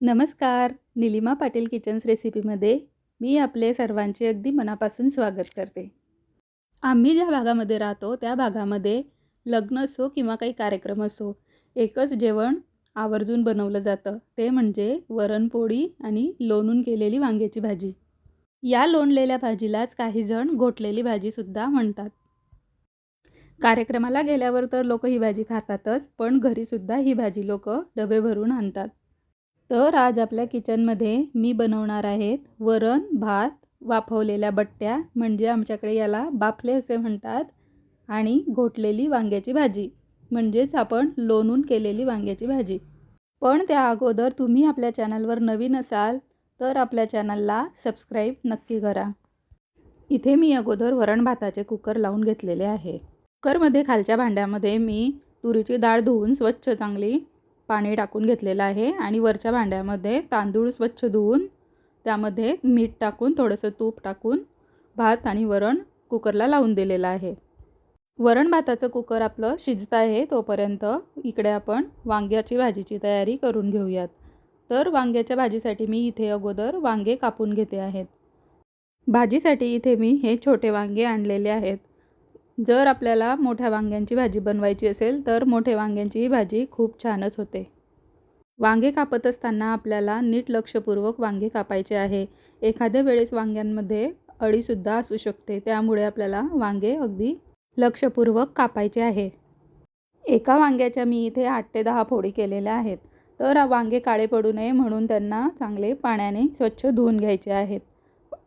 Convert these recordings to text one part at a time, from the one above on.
नमस्कार. निलिमा पाटील किचन्स रेसिपीमध्ये मी आपले सर्वांचे अगदी मनापासून स्वागत करते. आम्ही ज्या भागामध्ये राहतो त्या भागामध्ये लग्न असो किंवा काही कार्यक्रम असो एकच जेवण आवर्जून बनवलं जातं. ते म्हणजे वरणपोळी आणि लोणून केलेली वांग्याची भाजी. या लोणलेल्या भाजीलाच काही जण घोटलेली भाजीसुद्धा म्हणतात. कार्यक्रमाला गेल्यावर तर लोक ही भाजी खातातच पण घरीसुद्धा ही भाजी लोक डबे भरून आणतात. तर आज आपल्या किचनमध्ये मी बनवणार आहेत वरण भात वाफवलेल्या बट्ट्या म्हणजे आमच्याकडे याला बाफले असे म्हणतात आणि घोटलेली वांग्याची भाजी म्हणजेच आपण लोणून केलेली वांग्याची भाजी. पण त्या अगोदर तुम्ही आपल्या चॅनलवर नवीन असाल तर आपल्या चॅनलला सबस्क्राईब नक्की करा. इथे मी अगोदर वरण भाताचे कुकर लावून घेतलेले आहे. कुकरमध्ये खालच्या भांड्यामध्ये मी तुरीची डाळ धुवून स्वच्छ चांगली पाणी टाकून घेतलेलं आहे आणि वरच्या भांड्यामध्ये तांदूळ स्वच्छ धुवून त्यामध्ये मीठ टाकून थोडंसं तूप टाकून भात आणि वरण कुकरला लावून दिलेलं आहे. वरण भाताचं कुकर आपलं शिजतं आहे तोपर्यंत इकडे आपण वांग्याची भाजीची तयारी करून घेऊयात. तर वांग्याच्या भाजीसाठी मी इथे अगोदर वांगे कापून घेते आहेत. भाजीसाठी इथे मी हे छोटे वांगे आणलेले आहेत. जर आपल्याला मोठ्या वांग्यांची भाजी बनवायची असेल तर मोठे वांग्यांची ही भाजी खूप छानच होते. वांगे कापत असताना आपल्याला नीट लक्षपूर्वक वांगे कापायचे आहे. एखाद्या वेळेस वांग्यांमध्ये अळीसुद्धा असू शकते त्यामुळे आपल्याला वांगे अगदी लक्षपूर्वक कापायचे आहे. एका वांग्याच्या मी इथे आठ ते दहा फोडी केलेल्या आहेत. तर वांगे काळे पडू नये म्हणून त्यांना चांगले पाण्याने स्वच्छ धुवून घ्यायचे आहेत.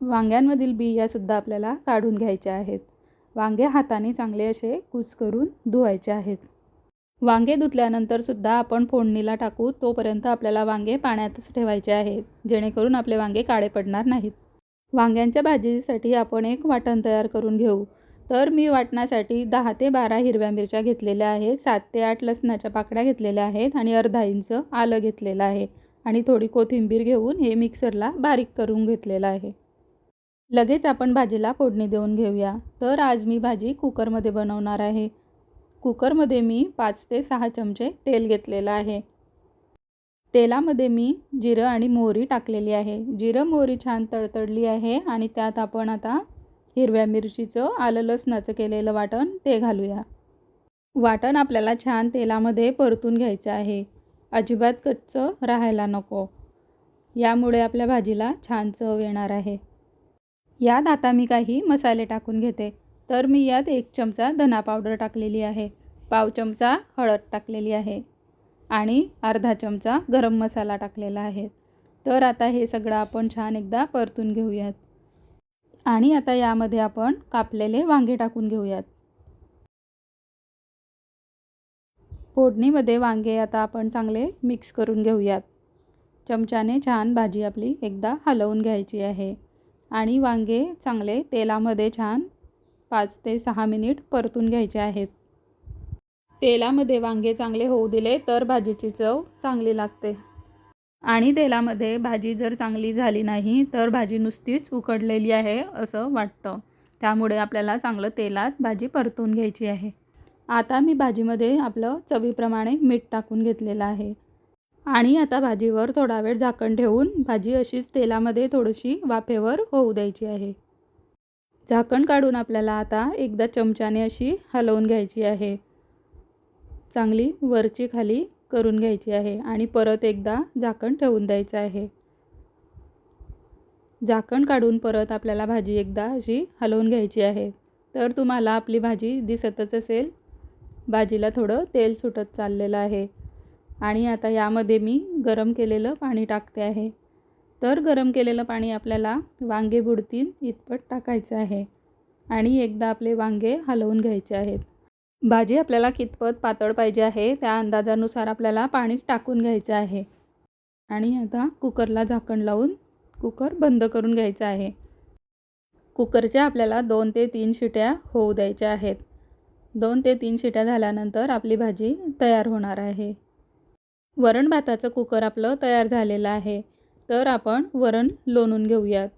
वांग्यांमधील बियासुद्धा आपल्याला काढून घ्यायच्या आहेत. वांगे हाताने चांगले असे कूच करून धुवायचे आहेत. वांगे धुतल्यानंतर सुद्धा आपण फोडणीला टाकू तोपर्यंत आपल्याला वांगे पाण्यातच ठेवायचे आहेत जेणेकरून आपले वांगे काळे पडणार नाहीत. वांग्यांच्या भाजीसाठी आपण एक वाटण तयार करून घेऊ. तर मी वाटण्यासाठी दहा ते बारा हिरव्या मिरच्या घेतलेल्या आहेत सात ते आठ लसणाच्या पाकड्या घेतलेल्या आहेत आणि अर्धा इंच आलं घेतलेलं आहे. आणि थोडी कोथिंबीर घेऊन हे मिक्सरला बारीक करून घेतलेलं आहे. लगेच आपण भाजीला फोडणी देऊन घेऊया. तर आज मी भाजी कुकरमध्ये बनवणार आहे. कुकरमध्ये मी पाच ते सहा चमचे तेल घेतलेलं आहे. तेलामध्ये मी जिरं आणि मोहरी टाकलेली आहे. जिरं मोहरी छान तडतडली आहे आणि त्यात आपण आता हिरव्या मिरचीचं आलं लसणाचं केलेलं वाटण ते घालूया. वाटण आपल्याला छान तेलामध्ये परतून घ्यायचं आहे. अजिबात कच्चं राहायला नको. यामुळे आपल्या भाजीला छान चव येणार आहे. यात आता मी काही मसाले टाकून घेते. तर मी यात एक चमचा धना पावडर टाकलेली आहे. पाव चमचा हळद टाकलेली आहे. आणि अर्धा चमचा गरम मसाला टाकलेला आहे. तर आता हे सगळं आपण छान एकदा परतून घेऊयात. आणि आता यामध्ये आपण कापलेले वांगे टाकून घेऊयात. फोडणीमध्ये वांगे आता आपण चांगले मिक्स करून घेऊयात. चमच्याने छान भाजी आपली एकदा हलवून घ्यायची आहे. आणि वांगे चांगले तेलामध्ये छान पाच ते सहा मिनिट परतून घ्यायचे आहेत. तेलामध्ये वांगे चांगले होऊ दिले तर भाजीची चव चांगली लागते. आणि तेलामध्ये भाजी जर चांगली झाली नाही तर भाजी नुसतीच उकडलेली आहे असं वाटतं. त्यामुळे आपल्याला चांगलं तेलात भाजी परतून घ्यायची आहे. आता मी भाजीमध्ये आपलं चवीप्रमाणे मीठ टाकून घेतलेलं आहे. आणि आता भाजीवर थोडा वेळ झाकण ठेवून भाजी अशीच तेलामध्ये थोडीशी वाफेवर होऊ द्यायची आहे. झाकण काढून आपल्याला आता एकदा चमच्याने अशी हलवून घ्यायची आहे. चांगली वरची खाली करून घ्यायची आहे आणि परत एकदा झाकण ठेवून द्यायचं आहे. झाकण काढून परत आपल्याला भाजी एकदा अशी हलवून घ्यायची आहे. तर तुम्हाला आपली भाजी दिसतच असेल. भाजीला थोडं तेल सुटत चाललेलं आहे. आणि आता यामध्ये मी गरम केलेलं पाणी टाकते आहे. तर गरम केलेलं पाणी आपल्याला वांगे बुडतील इतपत टाकायचं आहे. आणि एकदा आपले वांगे हलवून घ्यायचे आहेत. भाजी आपल्याला कितपत पातळ पाहिजे आहे त्या अंदाजानुसार आपल्याला पाणी टाकून घ्यायचं आहे. आणि आता कुकरला झाकण लावून कुकर बंद करून घ्यायचं आहे. कुकरच्या आपल्याला दोन ते तीन शिट्या होऊ द्यायच्या आहेत. दोन ते तीन शिट्या झाल्यानंतर आपली भाजी तयार होणार आहे. वरण भाताचं कुकर आपलं तयार झालेलं आहे. तर आपण वरण लोणून घेऊयात.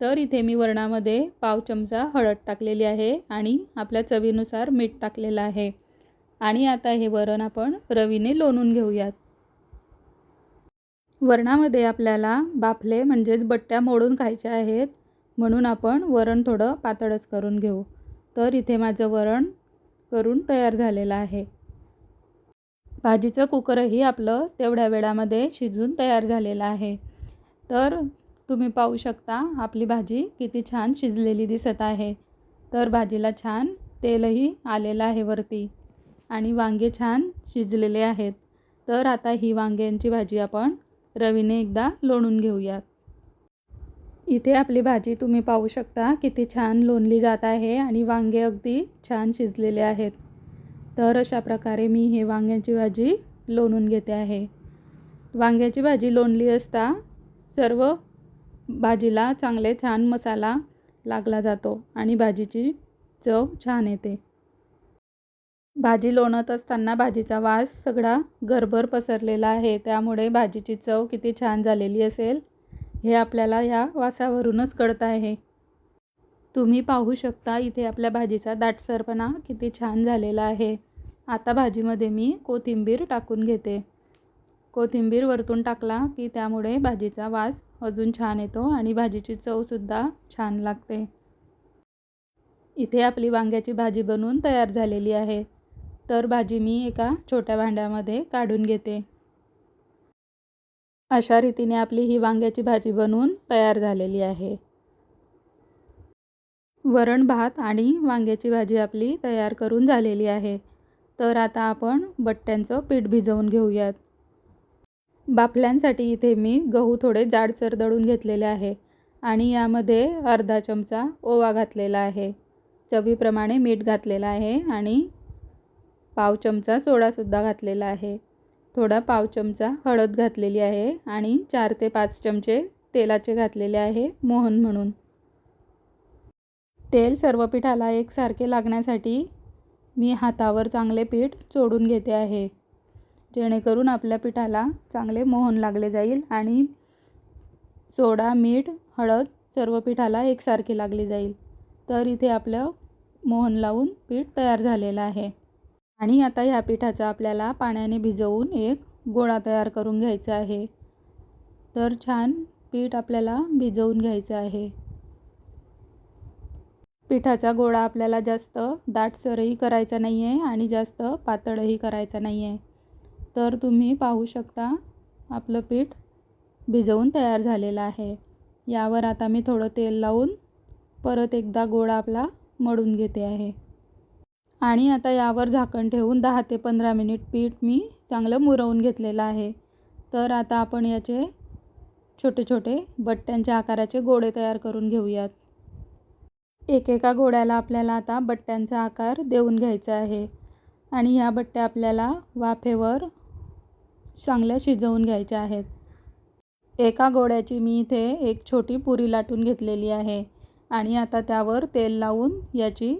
तर इथे मी वरणामध्ये पाव चमचा हळद टाकलेली आहे आणि आपल्या चवीनुसार मीठ टाकलेलं आहे. आणि आता हे वरण आपण रवीने लोणून घेऊयात. वरणामध्ये आपल्याला बाफले म्हणजेच बट्ट्या मोडून खायच्या आहेत म्हणून आपण वरण थोडं पातळच करून घेऊ. तर इथे माझं वरण करून तयार झालेलं आहे. भाजीचं कुकरही आपलं तेवढ्या वेळामध्ये शिजून तयार झालेलं आहे. तर तुम्ही पाहू शकता आपली भाजी किती छान शिजलेली दिसत आहे. तर भाजीला छान तेलही आलेलं आहे वरती आणि वांगे छान शिजलेले आहेत. तर आता ही वांग्यांची भाजी आपण रवीने एकदा लोणून घेऊयात. इथे आपली भाजी तुम्ही पाहू शकता किती छान लोणली जात आहे आणि वांगे अगदी छान शिजलेले आहेत. तर अशा प्रकारे मी हे वांग्याची भाजी लोणून घेते आहे. वांग्याची भाजी लोणली असता सर्व भाजीला चांगले छान मसाला लागला जातो आणि भाजीची चव छान येते. भाजी लोणत असताना भाजीचा वास सगळा घरभर पसरलेला आहे. त्यामुळे भाजीची चव किती छान झालेली असेल हे आपल्याला या वासावरूनच कळत आहे. तुम्ही पाहू शकता इथे आपल्या भाजीचा दाटसरपणा किती छान झालेला आहे. आता भाजीमध्ये मी कोथिंबीर टाकून घेते. कोथिंबीर वरतून टाकला की त्यामुळे भाजीचा वास अजून छान येतो आणि भाजीची चवसुद्धा छान लागते. इथे आपली वांग्याची भाजी बनवून तयार झालेली आहे. तर भाजी मी एका छोट्या भांड्यामध्ये काढून घेते. अशा रीतीने आपली ही वांग्याची भाजी बनवून तयार झालेली आहे. वरण भात आणि वांग्याची भाजी आपली तयार करून झालेली आहे. तर आता आपण बट्ट्यांचं पीठ भिजवून घेऊयात. बाफल्यांसाठी इथे मी गहू थोडे जाडसर दळून घेतलेले आहे आणि यामध्ये अर्धा चमचा ओवा घातलेला आहे. चवीप्रमाणे मीठ घातलेलं आहे आणि पाव चमचा सोडासुद्धा घातलेला आहे. थोडा पाव चमचा हळद घातलेली आहे आणि चार ते पाच चमचे तेलाचे घातलेले आहे मोहन म्हणून. तेल सर्व पिठाला एकसारखे लागण्यासाठी मी हातावर चांगले पीठ चोडून घेते आहे. जेणेकरून आपल्या पिठाला चांगले मोहन लागले जाईल आणि सोडा मीठ हळद सर्व पिठाला एकसारखी लागली जाईल. तर इथे आपलं मोहन लावून पीठ तयार झालेलं आहे. आणि आता ह्या पिठाचा आपल्याला पाण्याने भिजवून एक गोळा तयार करून घ्यायचा आहे. तर छान पीठ आपल्याला भिजवून घ्यायचं आहे. पिठाचा गोळा आपल्याला जास्त दाटसरही करायचा नाही आहे आणि जास्त पातळही करायचा नाही आहे तर तुम्ही पाहू शकता आपलं पीठ भिजवून तयार झालेलं आहे. यावर आता मी थोडं तेल लावून परत एकदा गोळा आपला मळून घेते आहे. आणि आता यावर झाकण ठेवून दहा ते पंधरा मिनिट पीठ मी चांगलं मुरवून घेतलेलं आहे. तर आता आपण याचे छोटे छोटे बट्ट्यांच्या आकाराचे गोळे तयार करून घेऊयात. एकेका घोड्याला आपल्याला आता बट्ट्यांचा आकार देऊन घ्यायचा आहे. आणि ह्या बट्ट्या आपल्याला वाफेवर चांगल्या शिजवून घ्यायच्या आहेत. एका गोड्याची मी इथे एक छोटी पुरी लाटून घेतलेली आहे. आणि आता त्यावर तेल लावून याची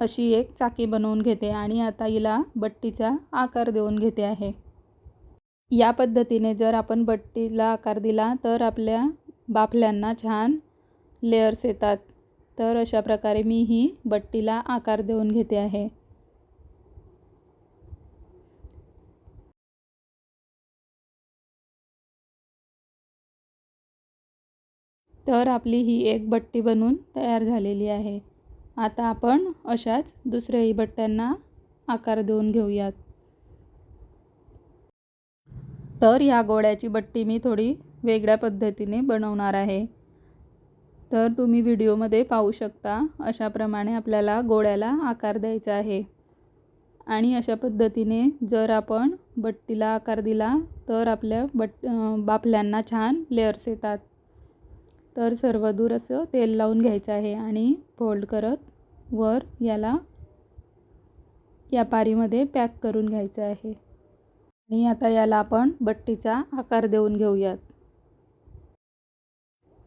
अशी एक चाकी बनवून घेते आणि आता हिला बट्टीचा आकार देऊन घेते आहे. या पद्धतीने जर आपण बट्टीला आकार दिला तर आपल्या बाफल्यांना छान लेअर्स येतात. तर अशा प्रकारे मी ही बट्टीला आकार देऊन घेते आहे. तर आपली ही एक बट्टी बनवून तयार झालेली आहे. आता आपण अशाच दुसऱ्याही बट्ट्यांना आकार देऊन घेऊयात. तर या गोळ्याची बट्टी मी थोडी वेगळ्या पद्धतीने बनवणार आहे. तर तुम्ही व्हिडिओमध्ये पाहू शकता अशाप्रमाणे आपल्याला गोळ्याला आकार द्यायचा आहे. आणि अशा पद्धतीने जर आपण बट्टीला आकार दिला तर आपल्या बट बाफल्यांना छान लेअर्स येतात. तर सर्व दूर असं तेल लावून घ्यायचं आहे आणि फोल्ड करत वर याला या पारीमध्ये पॅक करून घ्यायचं आहे. आणि आता याला आपण बट्टीचा आकार देऊन घेऊयात.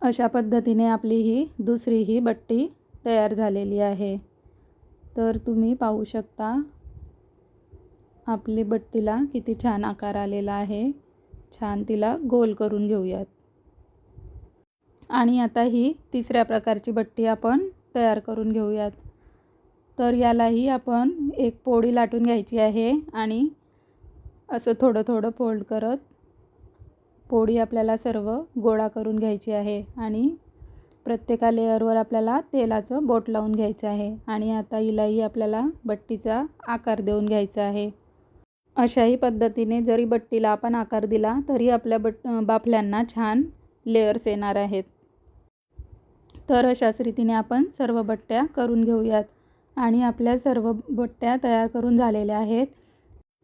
अशा पद्धतीने आपली ही दुसरी ही बट्टी तयार झालेली आहे. तर तुम्ही पाहू शकता आपली बट्टीला किती छान आकार आलेला आहे. छान तिला गोल करून घेऊयात. आणि आता ही तिसऱ्या प्रकारची बट्टी आपण तयार करून घेऊयात. तर यालाही आपण एक पोळी लाटून घ्यायची आहे आणि असं थोडं थोडं फोल्ड करत पोळी आपल्याला सर्व गोळा करून घ्यायची आहे आणि प्रत्येका लेअरवर आपल्याला तेलाचं बोट लावून घ्यायचं आहे आणि आता हिलाही आपल्याला बट्टीचा आकार देऊन घ्यायचा आहे. अशाही पद्धतीने जरी बट्टीला आपण आकार दिला तरी आपल्या बट बाफल्यांना छान लेअर्स येणार आहेत. तर अशाच रीतीने आपण सर्व बट्ट्या करून घेऊयात. आणि आपल्या सर्व बट्ट्या तयार करून झालेल्या आहेत.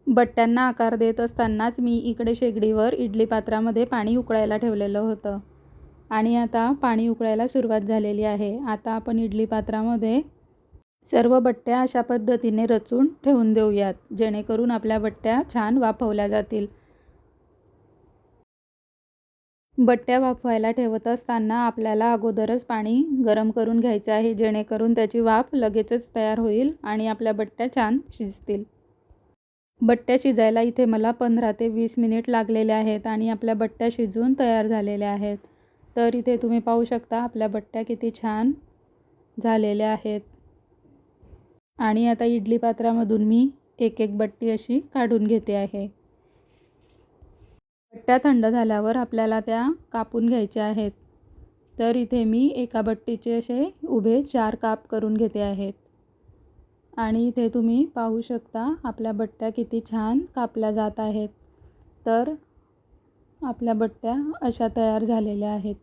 बट्ट्यांना आकार देत असतानाच मी इकडे शेगडीवर इडली पात्रामध्ये पाणी उकळायला ठेवलेलं होतं. आणि आता पाणी उकळायला सुरुवात झालेली आहे. आता आपण इडली पात्रामध्ये सर्व बट्ट्या अशा पद्धतीने रचून ठेवून देऊयात जेणेकरून आपल्या बट्ट्या छान वाफवल्या जातील. बट्ट्या वाफवायला ठेवत असताना आपल्याला अगोदरच पाणी गरम करून घ्यायचं आहे जेणेकरून त्याची वाफ लगेचच तयार होईल आणि आपल्या बट्ट्या छान शिजतील. बट्ट्या शिजायला इथे मला पंधरा ते वीस मिनिट लागलेले आहेत आणि आपल्या बट्ट्या शिजून तयार झालेल्या आहेत. तर इथे तुम्ही पाहू शकता आपल्या बट्ट्या किती छान झालेल्या आहेत. आणि आता इडली पात्रामधून मी एक एक बट्टी अशी काढून घेते आहे. बट्ट्या थंड झाल्यावर आपल्याला त्या कापून घ्यायच्या आहेत. तर इथे मी एका बट्टीचे असे उभे चार काप करून घेते आहेत. आणि इथे तुम्ही पाहू शकता आपल्या बट्ट्या किती छान कापल्या जात आहेत. तर आपल्या बट्ट्या अशा तयार झालेल्या आहेत.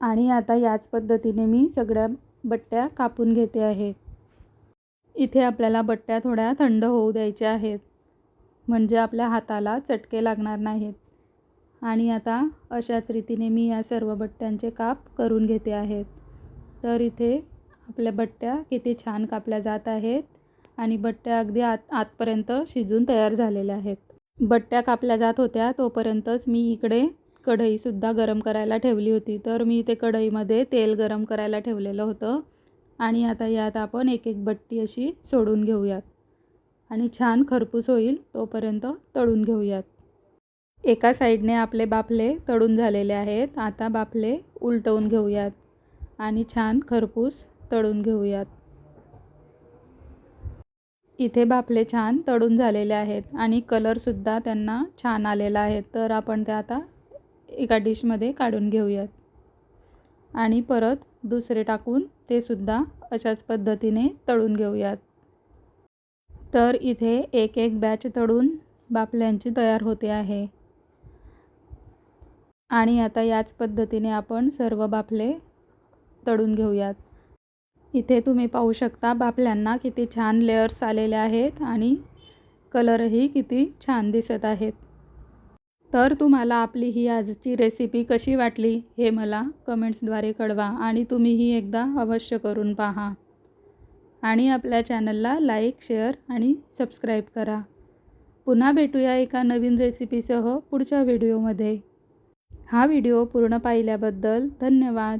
आणि आता याच पद्धतीने मी सगळ्या बट्ट्या कापून घेते आहे. इथे आपल्याला बट्ट्या थोड्या थंड होऊ द्यायच्या आहेत. म्हणजे आपल्या हाताला चटके लागणार नाहीत. आणि आता अशाच रीतीने मी या सर्व बट्ट्यांचे काप करून घेते आहेत तर इथे आपल्या बट्ट्या किती छान कापल्या जात आहेत आणि बट्ट्या अगदी आत आतपर्यंत शिजून तयार झालेल्या आहेत. बट्ट्या कापल्या जात होत्या तोपर्यंतच मी इकडे कढईसुद्धा गरम करायला ठेवली होती. तर मी ते कढईमध्ये तेल गरम करायला ठेवलेलं होतं आणि आता यात आपण एक एक बट्टी अशी सोडून घेऊयात आणि छान खरपूस होईल तोपर्यंत तळून घेऊयात. एका साईडने आपले बाफले तळून झालेले आहेत. आता बाफले उलटवून घेऊयात आणि छान खरपूस तळून घेऊयात. इथे बापले छान तळून झालेले आहेत आणि कलरसुद्धा त्यांना छान आलेला आहे. तर आपण ते आता एका डिशमध्ये काढून घेऊयात. आणि परत दुसरे टाकून ते सुद्धा अशाच पद्धतीने तळून घेऊयात. तर इथे एक एक बॅच तळून बापल्यांची तयार होते आहे. आणि आता याच पद्धतीने आपण सर्व बापले तळून घेऊयात. इथे तुम्ही पाहू शकता बापल्यांना किती छान लेअर्स आलेले आहेत आणि कलरही किती छान दिसत आहेत. तर तुम्हाला आपली ही आजची रेसिपी कशी वाटली हे मला कमेंट्सद्वारे कळवा आणि तुम्हीही एकदा अवश्य करून पहा. आणि आपल्या चॅनलला लाईक शेअर आणि सबस्क्राईब करा. पुन्हा भेटूया एका नवीन रेसिपीसह पुढच्या व्हिडिओमध्ये हा व्हिडिओ पूर्ण पाहिल्याबद्दल धन्यवाद.